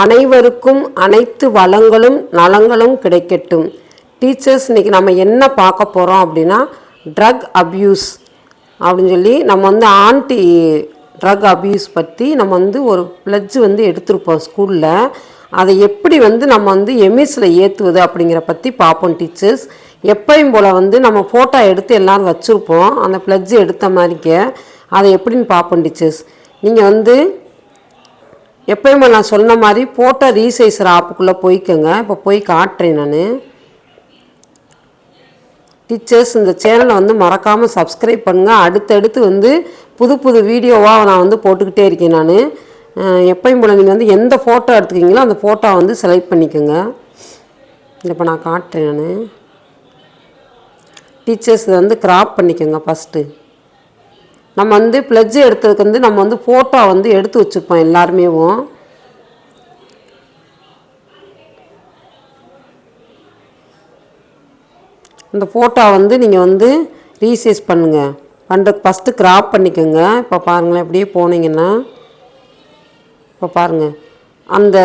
அனைவருக்கும் அனைத்து வளங்களும் நலங்களும் கிடைக்கட்டும். டீச்சர்ஸ் இன்னைக்கு நம்ம என்ன பார்க்க போகிறோம் அப்படின்னா ட்ரக் அப்யூஸ் அப்படின்னு சொல்லி நம்ம வந்து ஆன்டி ட்ரக் அப்யூஸ் பற்றி நம்ம வந்து ஒரு பிளட்ஜ் வந்து எடுத்திருப்போம் ஸ்கூலில் அதை எப்படி வந்து நம்ம வந்து எமிஸில் ஏற்றுவது அப்படிங்கிற பற்றி பார்ப்போம் டீச்சர்ஸ் எப்பயும் போல் வந்து நம்ம ஃபோட்டோ எடுத்து எல்லோரும் வச்சுருப்போம். அந்த பிளட்ஜ் எடுத்த மாதிரிக்க அதை எப்படின்னு பார்ப்போம் டீச்சர்ஸ் நீங்கள் வந்து எப்பயுமே நான் சொன்ன மாதிரி ஃபோட்டோ ரீசைசர் ஆப்புக்குள்ளே போய்க்கோங்க. இப்போ போய் காட்டுறேன் நான். டீச்சர்ஸ் இந்த சேனலை வந்து மறக்காமல் சப்ஸ்கிரைப் பண்ணுங்கள் அடுத்தடுத்து வந்து புது புது வீடியோவாக நான் வந்து போட்டுக்கிட்டே இருக்கேன் நான். எப்பயும் போல் நீங்கள் வந்து எந்த ஃபோட்டோ எடுத்துக்கிங்களோ அந்த ஃபோட்டோ வந்து செலக்ட் பண்ணிக்கோங்க. இப்போ நான் காட்டுறேன் நான். டீச்சர்ஸ் இதை வந்து கிராப் பண்ணிக்கோங்க ஃபஸ்ட்டு நம்ம வந்து பிளட்ஜ் எடுத்ததுக்கு வந்து நம்ம வந்து ஃபோட்டோ வந்து எடுத்து வச்சுருப்போம் எல்லாருமேவும். இந்த ஃபோட்டோ வந்து நீங்கள் வந்து ரீசைஸ் பண்ணுங்கள் பண்ணுறது ஃபஸ்ட்டு கிராப் பண்ணிக்கோங்க. இப்போ பாருங்களேன் அப்படியே போனீங்கன்னா. இப்போ பாருங்கள் அந்த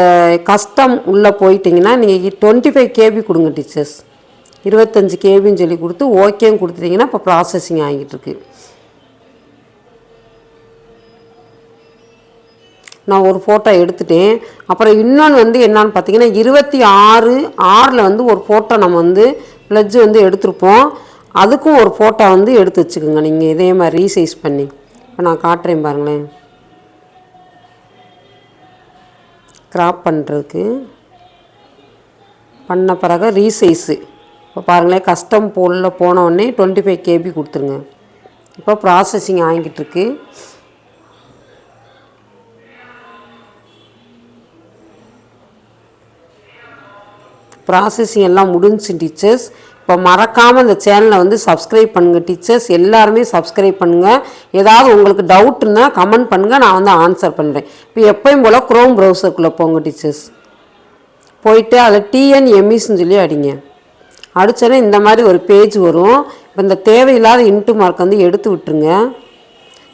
கஸ்டம் உள்ளே போயிட்டீங்கன்னா நீங்கள் டுவெண்ட்டி ஃபைவ் கேபி கொடுங்க டீச்சர்ஸ் இருபத்தஞ்சி கேபின்னு சொல்லி கொடுத்து ஓகேன்னு கொடுத்துட்டிங்கன்னா இப்போ ப்ராசஸிங் ஆகிட்டு இருக்குது நான் ஒரு ஃபோட்டோ எடுத்துட்டேன். அப்புறம் இன்னொன்று வந்து என்னன்னு பார்த்தீங்கன்னா இருபத்தி ஆறு ஆறில் வந்து ஒரு ஃபோட்டோ நம்ம வந்து ப்ளட்ஜ் வந்து எடுத்திருப்போம். அதுக்கும் ஒரு ஃபோட்டோ வந்து எடுத்து வச்சுக்கோங்க. நீங்கள் இதே மாதிரி ரீசைஸ் பண்ணி. இப்போ நான் காட்டுறேன் பாருங்களேன். கிராப் பண்ணுறதுக்கு பண்ண பிறகு ரீசைஸு இப்போ பாருங்களேன் கஸ்டம் போலில் போனவுடனே டுவெண்ட்டி ஃபைவ் கேபி கொடுத்துருங்க. இப்போ ப்ராசஸிங் வாங்கிட்டுருக்கு ப்ராசஸிங் எல்லாம் முடிஞ்சு டீச்சர்ஸ். இப்போ மறக்காமல் இந்த சேனலை வந்து சப்ஸ்கிரைப் பண்ணுங்கள் டீச்சர்ஸ். எல்லாருமே சப்ஸ்கிரைப் பண்ணுங்கள் ஏதாவது உங்களுக்கு டவுட் இருந்தால் கமெண்ட் பண்ணுங்கள் நான் வந்து ஆன்சர் பண்ணுறேன் இப்போ எப்பயும் போல் க்ரோம் ப்ரௌசருக்குள்ளே போங்க டீச்சர்ஸ். போயிட்டு அதில் டிஎன்எம்இஸ்ன்னு சொல்லி அடிங்க. அடித்தோன்னே இந்த மாதிரி ஒரு பேஜ் வரும். இப்போ இந்த தேவையில்லாத இன்ட்டு மார்க் வந்து எடுத்து விட்டுருங்க.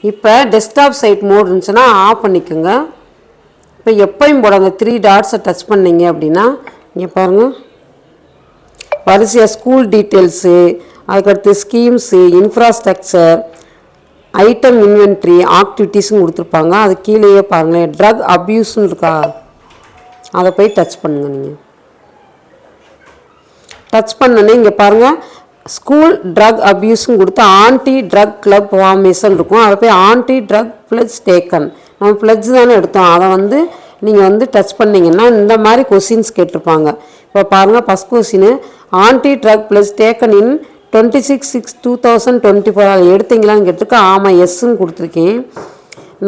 இப்போ டெஸ்க்டாப் சைட் மோட் இருந்துச்சுன்னா ஆஃப் பண்ணிக்கோங்க. இப்போ எப்பயும் போல அந்த த்ரீ டாட்ஸை டச் பண்ணீங்க அப்படின்னா இங்கே பாருங்கள் வரிசையாக ஸ்கூல் டீட்டெயில்ஸு அதுக்கடுத்து ஸ்கீம்ஸு இன்ஃப்ராஸ்ட்ரக்சர் ஐட்டம் இன்வென்ட்ரி ஆக்டிவிட்டீஸும் கொடுத்துருப்பாங்க. அது கீழேயே பாருங்களேன். ட்ரக் அப்யூஸ்னு இருக்கா? அதை போய் டச் பண்ணுங்க நீங்கள் டச் பண்ணனே இங்கே பாருங்கள் ஸ்கூல் ட்ரக் அப்யூஸ்னு கொடுத்து ஆன்டி ட்ரக் கிளப் ஃபார்மேஷன் இருக்கும். அதை போய் ஆன்டி ட்ரக் ப்ளட்ஜ் டேக்கன் நம்ம ப்ளட்ஜ் தானே எடுத்தோம். அதை வந்து நீங்கள் வந்து டச் பண்ணிங்கன்னா இந்த மாதிரி கொஸ்டின்ஸ் கேட்டிருப்பாங்க. இப்போ பாருங்கள் first question anti drug plus taken in twenty six six two thousand twenty four அதை எடுத்தீங்களான்னு கேட்டிருக்கு. ஆமாம் எஸ்ன்னு கொடுத்துருக்கேன்.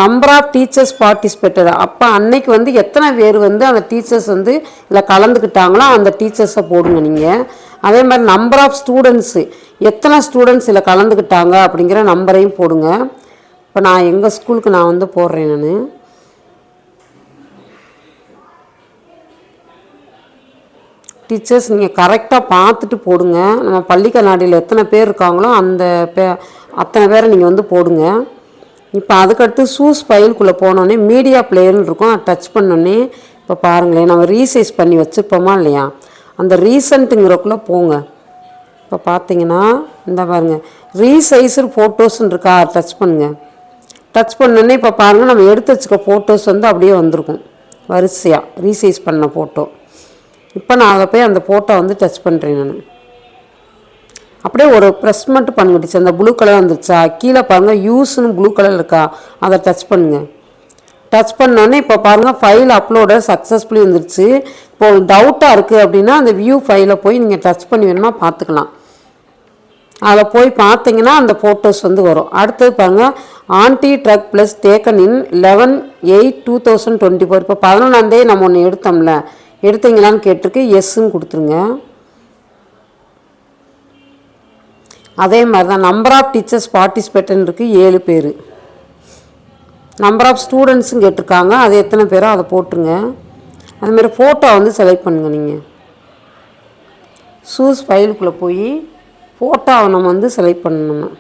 நம்பர் ஆஃப் டீச்சர்ஸ் பார்ட்டிசிபேட்டட் அப்போ அன்னைக்கு வந்து எத்தனை பேர் வந்து அந்த டீச்சர்ஸ் வந்து இதில் கலந்துக்கிட்டாங்களோ அந்த டீச்சர்ஸை போடுங்க நீங்கள் அதே மாதிரி நம்பர் ஆஃப் ஸ்டூடெண்ட்ஸு எத்தனை ஸ்டூடெண்ட்ஸ் இதில் கலந்துக்கிட்டாங்க அப்படிங்கிற நம்பரையும் போடுங்க. இப்போ நான் எங்கள் ஸ்கூலுக்கு நான் வந்து போடுறேன் நான். டீச்சர்ஸ் நீங்கள் கரெக்டாக பார்த்துட்டு போடுங்க. நம்ம பள்ளி கண்ணாடியில் எத்தனை பேர் இருக்காங்களோ அந்த பே அத்தனை பேரை நீங்கள் வந்து போடுங்க. இப்போ அதுக்கடுத்து ஷூஸ் ஃபைலுக்குள்ளே போனோடனே மீடியா பிளேயர்னு இருக்கும். அதை டச் பண்ணோடனே இப்போ பாருங்களேன் நம்ம ரீசைஸ் பண்ணி வச்சுருப்போமா இல்லையா? அந்த ரீசன்ட்டுங்கிறக்குள்ளே போங்க. இப்போ பார்த்தீங்கன்னா இந்த பாருங்கள் ரீசைஸர் ஃபோட்டோஸ்ன்னு இருக்கா? டச் பண்ணுங்கள் டச் பண்ணோடனே இப்போ பாருங்கள் நம்ம எடுத்து வச்சுக்க ஃபோட்டோஸ் வந்து அப்படியே வந்திருக்கும். வரிசையாக ரீசைஸ் பண்ண ஃபோட்டோ இப்போ நான் அதை போய் அந்த ஃபோட்டோ வந்து டச் பண்ணுறேன் நான். அப்படியே ஒரு ப்ரெஸ் மட்டும் பண்ணுங்க அந்த ப்ளூ கலர் வந்துருச்சா? கீழே பாருங்கள் யூஸ்னு ப்ளூ கலர் இருக்கா? அதை டச் பண்ணுங்கள் டச் பண்ணோன்னே இப்போ பாருங்கள் ஃபைல் அப்லோட சக்ஸஸ்ஃபுல்லி வந்துருச்சு. இப்போ டவுட்டாக இருக்குது அப்படின்னா அந்த வியூ ஃபைலை போய் நீங்கள் டச் பண்ணி வேணுமா பார்த்துக்கலாம். அதில் போய் பார்த்தீங்கன்னா அந்த ஃபோட்டோஸ் வந்து வரும். அடுத்தது பாருங்கள் anti drug plus taken in eleven eight two thousand twenty four இப்போ பதினொன்றாந்தே நம்ம ஒன்று எடுத்தோம்ல. எடுத்தீங்களான்னு கேட்டிருக்கு. எஸ்ஸும் கொடுத்துருங்க. அதே மாதிரி தான் நம்பர் ஆஃப் டீச்சர்ஸ் பார்ட்டிசிபேட்டன் இருக்குது ஏழு பேர். நம்பர் ஆஃப் ஸ்டூடெண்ட்ஸும் கேட்டிருக்காங்க. அது எத்தனை பேரோ அதை போட்டுருங்க. அதுமாரி ஃபோட்டோ வந்து செலக்ட் பண்ணுங்கள் நீங்கள் ஷூஸ் ஃபைலுக்குள்ளே போய் ஃபோட்டோவை நம்ம வந்து செலக்ட் பண்ணணும்.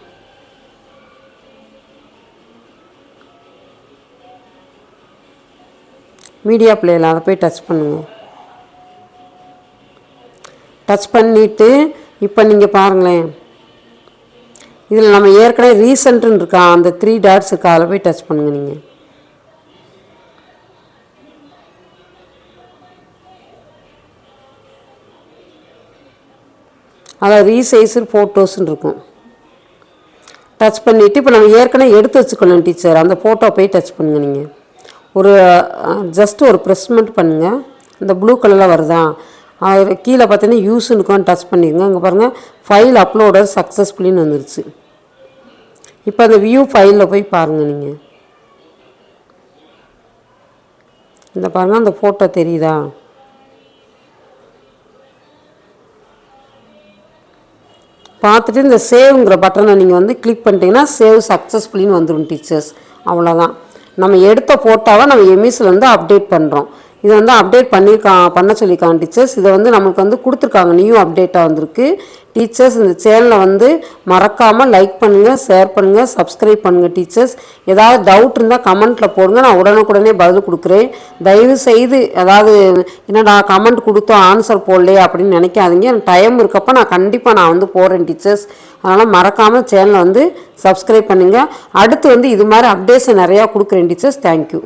மீடியா பிளேயில் அதை போய் டச் பண்ணுங்கள் டச் பண்ணிவிட்டு இப்போ நீங்கள் பாருங்களேன். இதில் நம்ம ஏற்கனவே ரீசெண்ட்டுன்னு இருக்கா அந்த த்ரீ டாட்ஸ் இருக்கா அதில் போய் டச் பண்ணுங்கள் நீங்கள் அதில் ரீசைஸு ஃபோட்டோஸ்ன்னு இருக்கும். டச் பண்ணிவிட்டு இப்போ நம்ம ஏற்கனவே எடுத்து வச்சுக்கணும் டீச்சர் அந்த ஃபோட்டோ போய் டச் பண்ணுங்கள் நீங்கள் ஒரு ஜஸ்ட் ஒரு ப்ரெஸ் மட்டும் பண்ணுங்கள் இந்த ப்ளூ கலரில் வருதா? அது கீழே பார்த்தீங்கன்னா யூஸ்ன்னு டச் பண்ணிடுங்க இங்கே பாருங்கள் ஃபைல் அப்லோடர் சக்ஸஸ்ஃபுல்லின்னு வந்துருச்சு. இப்போ அந்த வியூ ஃபைலில் போய் பாருங்கள் நீங்கள் இந்த பாருங்கள் அந்த ஃபோட்டோ தெரியுதா? பார்த்துட்டு இந்த சேவ்ங்கிற பட்டனை நீங்கள் வந்து கிளிக் பண்ணிட்டீங்கன்னா சேவ் சக்ஸஸ்ஃபுல்லின்னு வந்துடும் டீச்சர்ஸ் அவ்வளோதான் நம்ம எடுத்த ஃபோட்டோவை நம்ம எம்இஸில் வந்து அப்டேட் பண்ணுறோம் இதை வந்து அப்டேட் பண்ணியிருக்கான் பண்ண சொல்லியிருக்காங்க டீச்சர்ஸ் இதை வந்து நம்மளுக்கு வந்து கொடுத்துருக்காங்க. நியூ அப்டேட்டாக வந்திருக்கு. டீச்சர்ஸ் இந்த சேனலை வந்து மறக்காமல் லைக் பண்ணுங்கள் ஷேர் பண்ணுங்கள் சப்ஸ்கிரைப் பண்ணுங்கள் டீச்சர்ஸ் ஏதாவது டவுட் இருந்தால் கமெண்ட்டில் போடுங்க. நான் உடனுக்குடனே பதில் கொடுக்குறேன். தயவு செய்து அதாவது என்னடா கமெண்ட் கொடுத்தோம் ஆன்சர் போடலையே அப்படின்னு நினைக்காதீங்க. எனக்கு டைம் இருக்கப்போ நான் கண்டிப்பாக நான் வந்து போடுறேன் டீச்சர்ஸ் அதனால் மறக்காமல் சேனலை வந்து சப்ஸ்கிரைப் பண்ணுங்கள் அடுத்து வந்து இது மாதிரி அப்டேட்ஸை நிறையா கொடுக்குறேன் டீச்சர்ஸ் தேங்க்யூ